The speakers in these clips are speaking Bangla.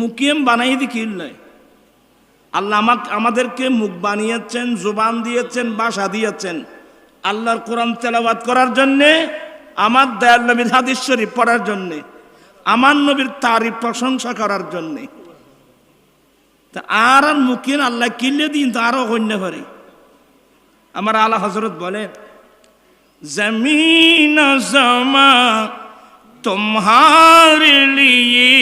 মুকিম বানাই দি কিনলেন আল্লাহ আমাকে আমাদেরকে মুখ বানিয়েছেন, জোবান দিয়েছেন, বাসা দিয়েছেন। আল্লাহর কোরআন তেলাবাদ করার জন্যে, আমার দয়াল নবীর হাদিস শরীফ পড়ার জন্যে, আমার নবীর তারই প্রশংসা করার জন্যে। তা আর আর মুকিন আল্লাহ কিনলে দিন তো আরও গণ্য করে। আমার আল্লাহ হজরত বলে, জমিন জমা তোমার লিয়ে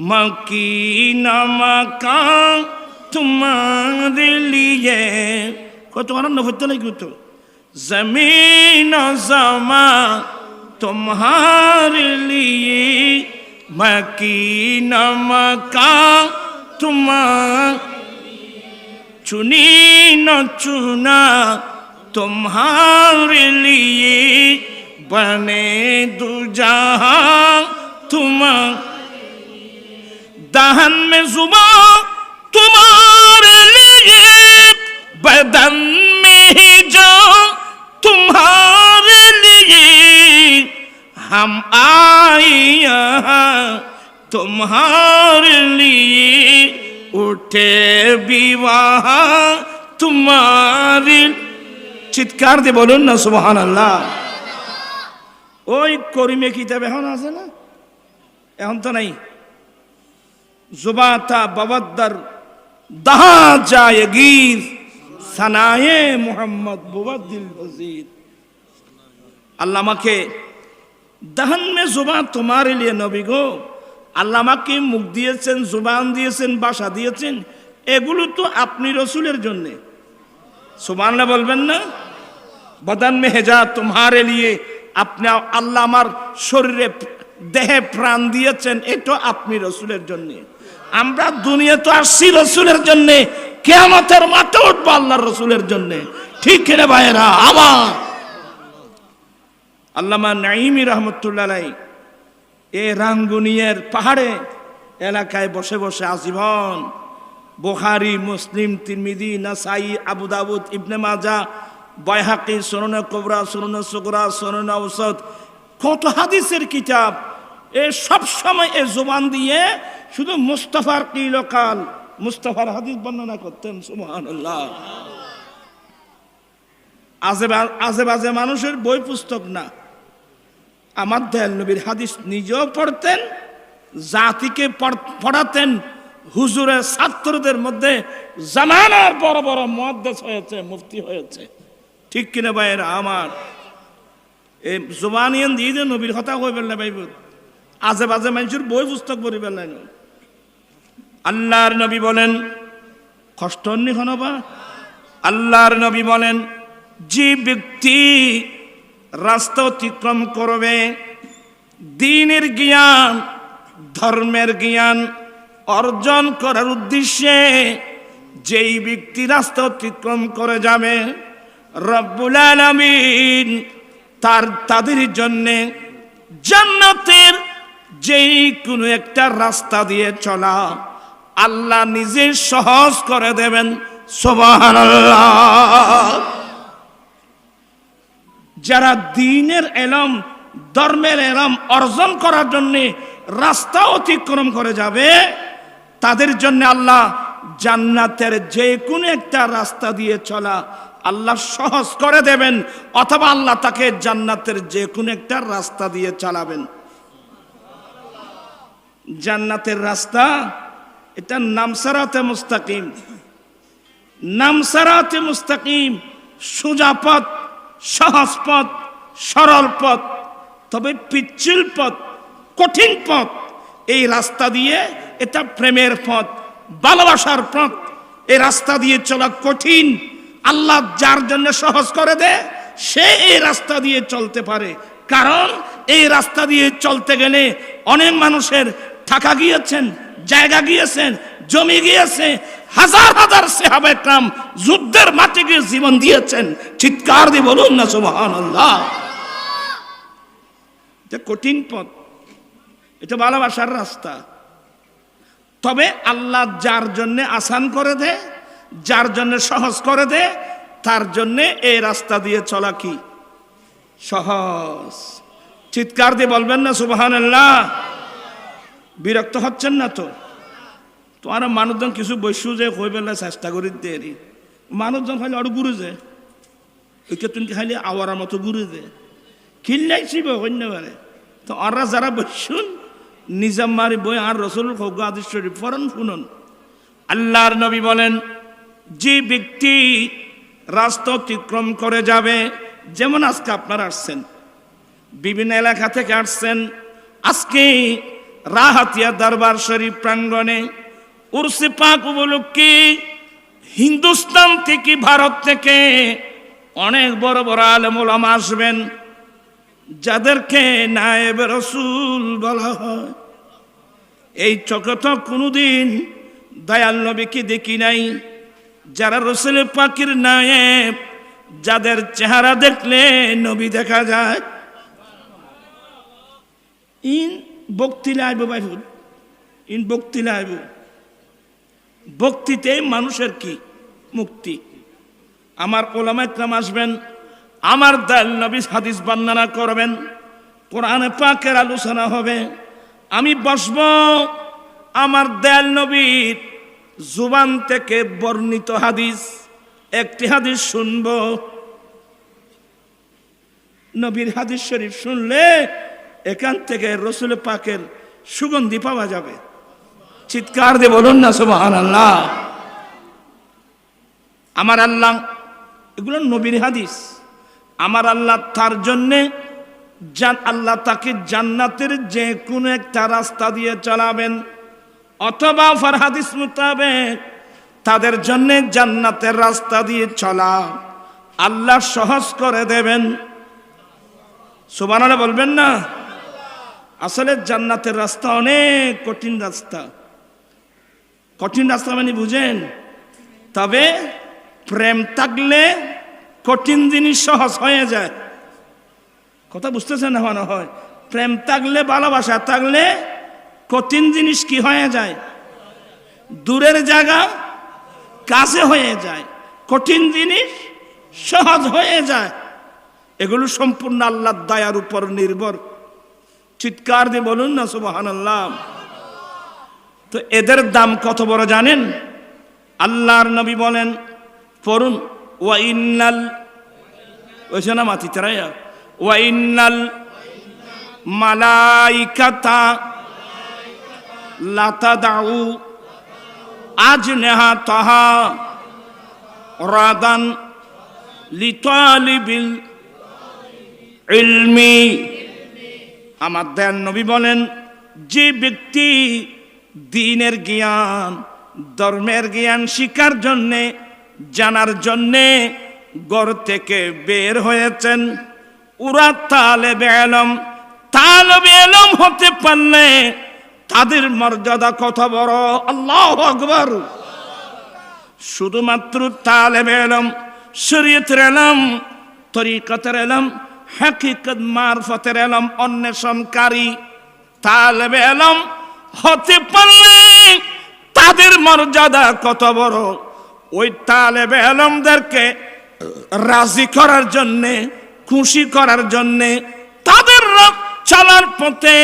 মকি নামাকা তোমার লিয়ে। কত আনন্দ হতো না কিন্তু। জমিন জমা তোমার লিয়ে। মকি নামাকা তোমার চুনি ন চুনা তোমার বনে দু তোমার तुम दहन में जुबा तुम्हारे लिए बदन में ही जो तुम्हारे लिए हम आए यहाँ तुम्हारे लिए उठे विवाह तुम्हारे চিৎকার দিয়ে বলুন না সুবহান আল্লাহ ওই করিমে কিতাব এখন আছে না এখন তো নাই জুবাতা বাবাদ্দার দাহা যায় গীর সানায়ে মোহাম্মদ বুবাদ্দিল বজির আল্লাহ আমাকে দাহান মে জুবান তোমার লিয়ে নবী গো। আল্লাহ মুখ দিয়েছেন, জুবান দিয়েছেন, বাসা দিয়েছেন। এগুলো তো আপনি রসুলের জন্যে। সুবান বলবেন না? বদন মে হেজা তোমারে লিয়ে আপনি আল্লাহ আমার শরীরে দেহে প্রাণ দিয়েছেন এটা আপনি রসুলের জন্য। আমরা দুনিয়া তো আসছি রসুলের জন্য, কেয়ামতের মাঠে উঠবো আল্লাহর রসুলের জন্য। ঠিক কিনা ভাইয়েরা? আমার আল্লামা নাইমি রহমতুল্লাহ এ রাঙ্গুনিয়ের পাহাড়ে এলাকায় বসে বসে আজীবন বোখারি, মুসলিম তিরমিদি নাসাই, আবু দাউদ, ইবনে মাজা বয়হাকি সোননা কোবরা, সোননা সুগরা, সোননা ঔষধ কত হাদিসের কিতাব। এ সব সময় এ জোবান দিয়ে শুধু মুস্তফার কিলকাল মুস্তফার হাদিস বর্ণনা করতেন, সুবহানাল্লাহ। আজে আজে বাজে মানুষের বই পুস্তক না। আমার দয়াল নবীর হাদিস নিজেও পড়তেন, জাতিকে পড়- পড়াতেন, হুজুরের ছাত্রদের মধ্যে জামানার বড় বড় মহাদ্দেশ হয়েছে, মুফতি হয়েছে। ঠিক কিনা ভাইয়ের? আমার। এই জোবানিয়ান দিয়ে নবীর কথা কই না ভাইব আজে বাজে মানুষের বই পুস্তক পড়ি পেল না। আল্লাহর নবী বলেন, কষ্ট নিখন বা? আল্লাহর নবী বলেন, যে ব্যক্তি রাস্তা অতিক্রম করবে, দিনের জ্ঞান, ধর্মের জ্ঞান অর্জন করার উদ্দেশ্যে যেই ব্যক্তি রাস্তা অতিক্রম করে যাবে, রব্বুল আলামিন তার, তাদের জন্যে জান্নাতের যেই কোনো একটা রাস্তা দিয়ে চলা। আল্লাহ নিজে সহজ করে দেবেন। যারা দিনের এলম, ধর্মের এলম অর্জন করার জন্যে রাস্তা অতিক্রম করে যাবে, তাদের জন্য আল্লাহ জান্নাতের যে কোনো একটা রাস্তা দিয়ে চলা আল্লাহ সহজ করে দেবেন, অথবা আল্লাহ তাকে জান্নাতের যে কোনো একটা রাস্তা দিয়ে চালাবেন। জান্নাতের রাস্তা এটা নামসারাতে মুস্তাকিম। নামসারাতে মুস্তাকিম, সোজা পথ, সহজ পথ, সরল পথ, তবে পিচ্ছিল পথ, কঠিন পথ। এই রাস্তা দিয়ে এটা প্রেমের পথ, ভালোবাসার পথ। এই রাস্তা দিয়ে চলা কঠিন, আল্লাহ যার জন্য সহজ করে দেয় সে এই রাস্তা দিয়ে চলতে পারে। কারণ এই রাস্তা দিয়ে চলতে গেলে অনেক মানুষের থাকা গিয়েছেন জায়গা গিয়েছেন, জমি গিয়েছে হাজার হাজার সেহাবেকরাম যুদ্ধের মাঠে গিয়ে জীবন দিয়েছেন। চিৎকার দিয়ে বলুন না সুবহান আল্লাহ এটা কঠিন পথ। এটা ভালোবাসার রাস্তা। তবে আল্লাহ যার জন্য আসান করে দে, যার জন্য সহজ করে দে, তার জন্য এই রাস্তা দিয়ে চলা কি? সহজ। চিৎকার দিয়ে বলবেন না সুবহান আল্লাহ বিরক্ত হচ্ছেন না তো? তোমার মানুষজন কিছু বৈশ্য যে হয়ে পেলে চেষ্টা করি দেরি। মানুষজন খালি আরও গুরু যে। ওইকে তুমি খালি আওয়ার মতো গুরু দে খিল্লাইছি অন্যবারে তো ওরা যারা বসুন নিজাম মারি বই, আর রসুল হোক আদিস শরীফ, ফরন শুনুন। আল্লাহর নবী বলেন, যে ব্যক্তি রাস্তা অতিক্রম করে যাবে, যেমন আজকে আপনারা আসছেন, বিভিন্ন এলাকা থেকে আসছেন, আজকে রাহাতিয়া দরবার শরীফ প্রাঙ্গণে উর্সে পাক উপলক্ষে হিন্দুস্তান থেকে ভারত থেকে অনেক বড় বড় আলমুলাম আসবেন, যাদেরকে নায়েব রসুল বলা হয়। এই চোখে তো কোনোদিন দয়াল নবীকে দেখি নাই, যারা রসুল পাখির নায়েব, যাদের চেহারা দেখলে নবী দেখা যায়। ইন বক্তিলে আইব বাইফুল ইন বক্তিলে আইব বক্তিতে মানুষের কি? মুক্তি। আমার ওলামাইকরাম আসবেন, আমার দাল নবী হাদিস বর্ণনা করবেন, কোরআনে পাকের আলোচনা হবে। আমি বসব আমার দয়াল নবীর জুবান থেকে বর্ণিত হাদিস। একটি হাদিস শুনব। নবীর হাদিস শরীফ শুনলে এখান থেকে রসুল পাকের সুগন্ধি পাওয়া যাবে। চিৎকার দিয়ে বলুন না সুবাহান আল্লাহ আমার আল্লাহ, এগুলো নবীর হাদিস। আমার আল্লাহ তার জন্যে জান আল্লাহ তাকে জান্নাতের যে কোনো একটা রাস্তা দিয়ে চালাবেন, অথবা ফারহাদিস মোতাবেক তাদের জন্য জান্নাতের রাস্তা দিয়ে চলা। আল্লাহ সহজ করে দেবেন। সুবানালে বলবেন না? আসলে জান্নাতের রাস্তা অনেক কঠিন রাস্তা। কঠিন রাস্তা মানে বুঝেন? তবে প্রেম থাকলে কঠিন জিনিস সহজ হয়ে যায়। কথা বুঝতেছেন না মনে হয়? প্রেম থাকলে, ভালোবাসা থাকলে কঠিন জিনিস কি হয়ে যায়? দূরের জায়গা কাছে হয়ে যায়। কঠিন জিনিস সহজ হয়ে যায়। এগুলো সম্পূর্ণ আল্লাহর দয়ার উপর নির্ভর। চিৎকার দিয়ে বলুন না সুবাহান আল্লাহ তো এদের দাম কত বড় জানেন? আল্লাহর নবী বলেন, পড়ুন ওয়াইনাল ওইছে না মাতি তারাইয়া ওয়াইনাল মালাইকাতা লাতা দাউ আজ নেহা তাহা রাদান লিতালিবিল ইলমি আমার দেয়ার নবী বলেন, যে ব্যক্তি দিনের জ্ঞান, ধর্মের জ্ঞান শিকার জন্যে, জানার জন্যে গড় থেকে বের হয়েছেন উরা তালে বেলম তালে বেলম হতে পারলে তাদের মর্যাদা কত বড়? আল্লাহ আকবর। শুধুমাত্র তালে বেলম শরীয়তের এলম, তরিকতের এলম হাকিকত মারফতের এলম, অন্বেষণকারী তালেবে এলম, হতে পারলে তাদের মর্যাদা কত বড়? ওই তালেবে এলমদেরকে রাজি করার জন্যে, খুশি করার জন্যে, তাদের চলার পথে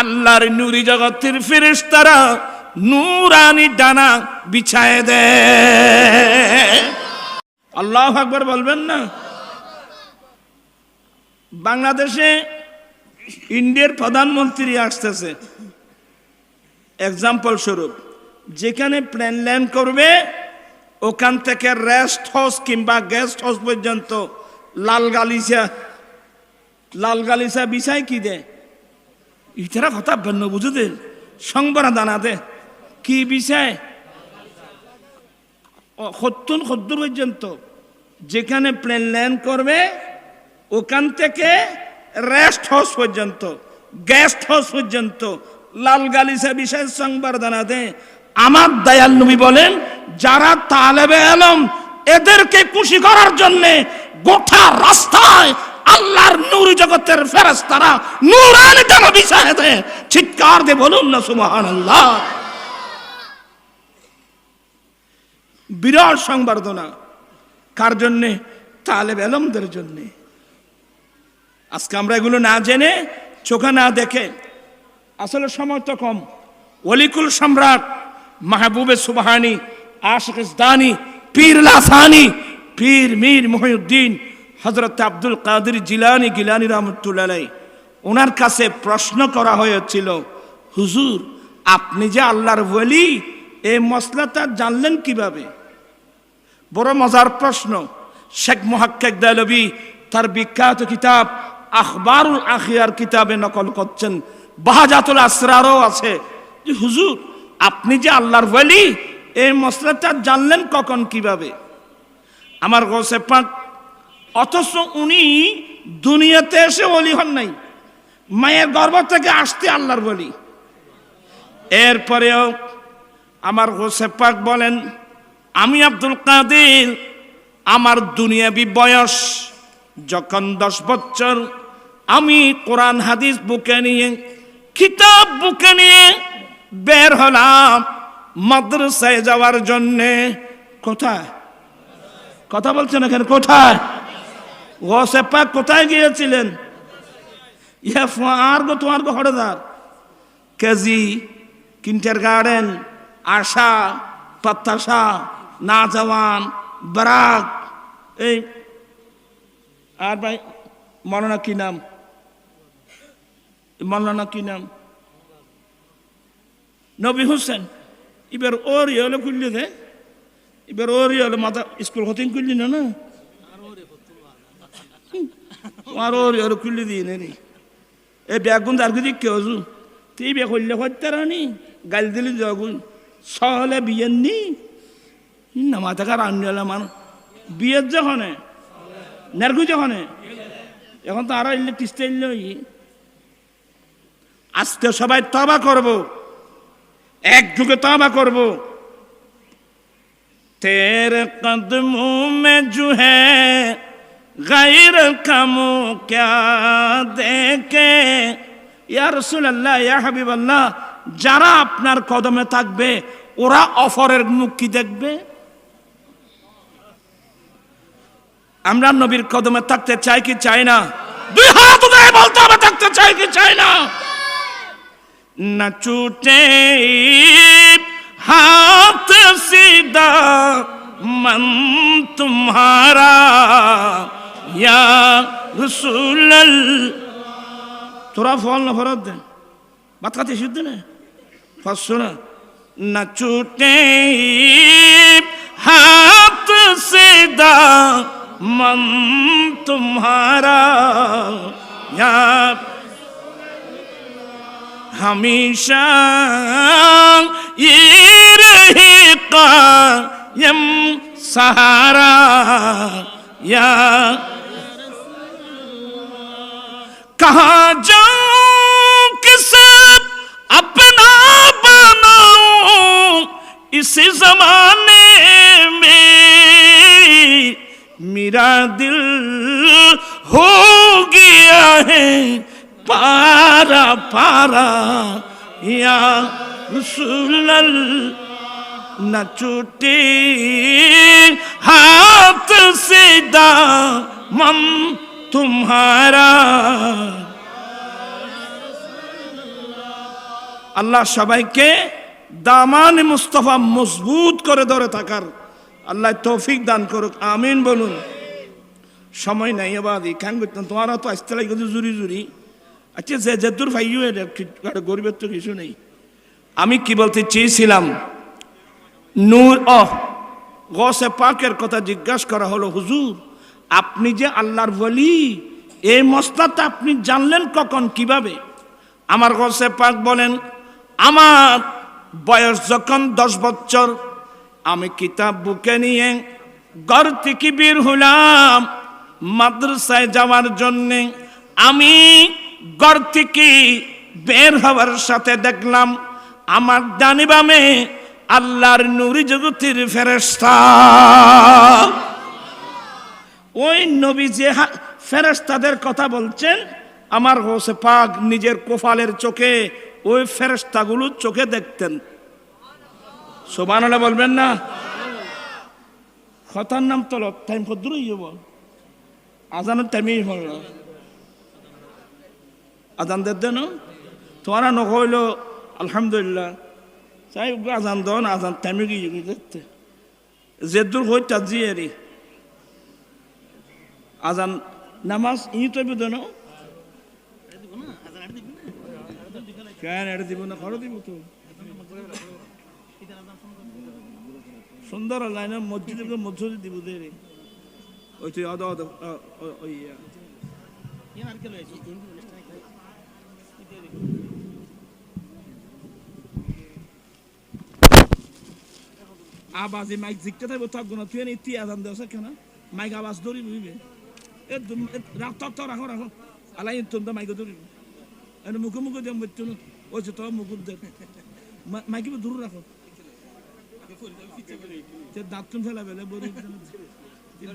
আল্লাহর নুরি জগতের ফিরিস তারা নুরানি ডানা বিছায় দেয়। আল্লাহ আকবর বলবেন না? বাংলাদেশে ইন্ডিয়ার প্রধানমন্ত্রী আসতেছে। এক্সাম্পল স্বরূপ, যেখানে প্লেন ল্যান্ড করবে, ওখান থেকে রেস্ট হাউস কিংবা গেস্ট হাউস পর্যন্ত লাল গালিচা লাল গালিচা বিছাই কি দে? ইতারা কথা ভিন্ন বুঝুতে সংবরা দানা দে, কি বিষয় সত্তর সত্তর পর্যন্ত। যেখানে প্লেন ল্যান্ড করবে ওখান থেকে রেস্ট হাউস পর্যন্ত গেস্ট হাউস পর্যন্ত। লাল গালিসা বিশেষ জানাতে আমার দয়াল নবী বলেন, যারা তালেবে আলম, এদেরকে খুশি করার জন্য গোটা রাস্তায় আল্লাহর নূর জগতের ফেরেশতারা নূরানি যেন বিছায় দেয় চিৎকার দিয়ে বলুন না, সুবহানাল্লাহ। বিরাট সংবর্ধনা। কার জন্যে? তালেব আলমদের জন্যে। আজকে আমরা এগুলো না জেনে চোখে না দেখে আসলে সময় তো কম। অলিকুল সম্রাট মাহবুবে সুবাহানি ইসদানি, পীর লাসানি, পীর মীর মহিউদ্দিন হজরত আব্দুল কাদের জিলানি গিলানি রহমতুল্লাহ ওনার কাছে প্রশ্ন করা হয়েছিল, হুজুর, আপনি যে আল্লাহর বলি এই মশলাটা জানলেন কীভাবে? বড় মজার প্রশ্ন। শেখ মোহাক্কেক দেলবি তার বিখ্যাত কিতাব আখবারুল আখিয়ার কিতাবে নকল করছেন। বাহাজাতুল আসরারও আছে। যে হুজুর, আপনি যে আল্লাহর ওয়ালি, এই মশলাটা জানলেন কখন, কীভাবে? আমার গোসে পাক, অথচ উনি দুনিয়াতে এসে ওলি হন নাই। মায়ের গর্ব থেকে আসতে আল্লাহর বলি এরপরেও আমার গোসে পাক বলেন, আমি আব্দুল কাদের, আমার দুনিয়াবি বয়স যখন দশ বছর আমি কোরআন হাদিস বুকে নিয়ে, কিতাব বুকে নিয়ে বের হলাম মাদ্রাসায় যাওয়ার জন্যে। কোথায়? কথা বলছেন এখানে, কোথায়? গোসে পাক কোথায় গিয়েছিলেন? ইয়া আর গো তোমার গো হড়দার। কেজি, কিন্টার গার্ডেন, আশা প্রত্যাশা না জওয়ান, বরাক, এই, আর ভাই মৌলানা কি নাম? মৌলানা কি নাম? নবী হোসেন। এবার ওর ইয়ে হলো খুললি দে। এবার ওর ইয়ে হলো মাথা স্কুল হতিন খুললি না না? আর ওর ইয়ে হলো খুললি দিয়ে নে এই ব্যাগুন তার কিছু কেউ তুই বে করলে হত্যা রানি, গাল দিলি জগুন সহলে বিয়ের নি। না, মাথা কার আনলে মান। বিয়ের যখনে নেরগু যখনে এখন তো আরও ইলে টিস্তে ইলে আজকে সবাই তবা করব। এক যুগে তবা করব। তের কদমে জুহে গাইর কামো ক্যা দেখে। ইয়া ইয়া হাবিব আল্লাহ যারা আপনার কদমে থাকবে, ওরা অফরের মুখ কি দেখবে? আমরা নবীর কদমে থাকতে চাই কি চাই না? দুই হাত বলতে হবে, থাকতে চাই কি চাই না? न छूटे हाथ सीधा मन तुम्हारा या रसूल थोड़ा फॉल ना फरत दे बात कहते शुद्ध ने फर्स्ट सुना न छूटे हाथ सीधा मन तुम्हारा या ہمیشہ یہ رہے قائم سہارا یا کہاں جاؤں کس اپنا بناؤں اس زمانے میں میرا دل ہو گیا ہے পারা পারা ইয়া রসুলাল না ছুটি হাত সে মম তুমারা আল্লাহ সবাইকে দামান মুস্তফা মজবুত করে ধরে থাকার আল্লাহ তৌফিক দান করুক, আমিন বলুন। সময় নাই এবার খান করতাম তোমারা তো আসতে লাগে জুড়ি জুড়ি। আচ্ছা যে যে দূর ভাইও এটা গরিবের তো কিছু নেই। আমি কি বলতে চেয়েছিলাম? নূর অহ গসে পাকের কথা জিজ্ঞাসা করা হলো, হুজুর, আপনি যে আল্লাহর বলি এই মশলাটা আপনি জানলেন কখন, কীভাবে? আমার গসে পাক বলেন, আমার বয়স যখন দশ বছর, আমি কিতাব বুকে নিয়ে ঘর থেকে বের হলাম। মাদ্রাসায় যাওয়ার জন্যে আমি ঘর থেকে বের হওয়ার সাথে দেখলাম, আমার ডানি বামে আল্লাহর নুরি জগতের ফেরেস্তা ওই নবী যে ফেরেস্তাদের কথা বলছেন, আমার হোসে পাক নিজের কোফালের চোখে ওই ফেরেস্তাগুলো চোখে দেখতেন। সোবান বলবেন না? খতার নাম তল টাইম ভদ্রই বল আজানের টাইমেই হল আজান দেন তোমারা নকইল, আলহামদুলিল্লাহ। তাই আজান দন আজান তেমে গিয়ে দেখতে। যে দূর হইতা জিয়ে রে আজান নামাজ ই তো দেন কেন এটা দিব না? খরচ দিব তো। সুন্দর লাইনে মসজিদ দিব দে রে ওই তুই অদ অদ ওই ইয়া। আবাজ এই মাইক জিকতে থাকবে থাকব না তুই এনে তুই আজান দেওয়া কেন? মাইক আওয়াজ ধরি বুঝবে? এ দুম- এ রাখ রাখো আলাই তুমি মাইক ধরিব। এনে মুখে মুখে দিয়ে মৃত্যু ওই যে তোর মুখ দে। মাইকে দূর রাখো। দাঁত ফেলা বড়ি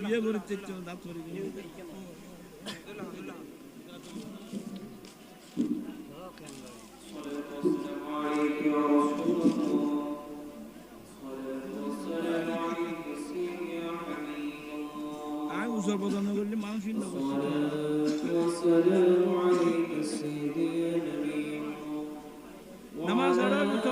বিয়ে করে দাঁত করে আমি উজর ضربنا واللي في نماز عليك